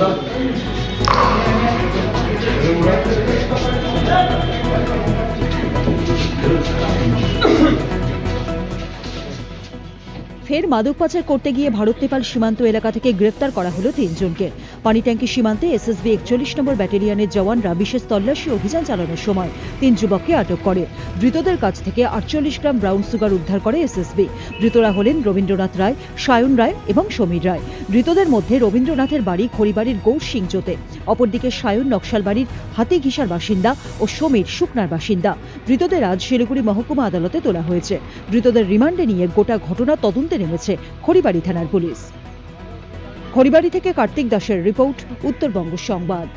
Thank you. ফের মাদক পাচার করতে গিয়ে ভারত, নেপাল সীমান্ত এলাকা থেকে গ্রেফতার করা হলো তিনজনকে। পানিট্যাঙ্কি সীমান্তে এসএসবি একচল্লিশ নম্বর ব্যাটালিয়নের জওয়ানরা বিশেষ তল্লাশি অভিযান চালানোর সময় তিন যুবককে আটক করে। ধৃতদের কাছ থেকে আটচল্লিশ গ্রাম ব্রাউন সুগার উদ্ধার করে এসএসবি। ধৃতরা হলেন রবীন্দ্রনাথ রায়, সায়ন রায় এবং সমীর রায়। ধৃতদের মধ্যে রবীন্দ্রনাথের বাড়ি খড়িবাড়ির গৌর সিংজোতে অপরদিকে সায়ন নকশাল নকশালবাড়ির হাতিঘিসার বাসিন্দা ও সমীর শুকনার বাসিন্দা। ধৃতদের আজ শিলিগুড়ি মহকুমা আদালতে তোলা হয়েছে। ধৃতদের রিমান্ডে নিয়ে গোটা ঘটনা তদন্তে নেমেছে খড়িবাড়ি থানার পুলিশ। খড়িবাড়ি থেকে কার্তিক দাসের রিপোর্ট উত্তরবঙ্গ সংবাদ।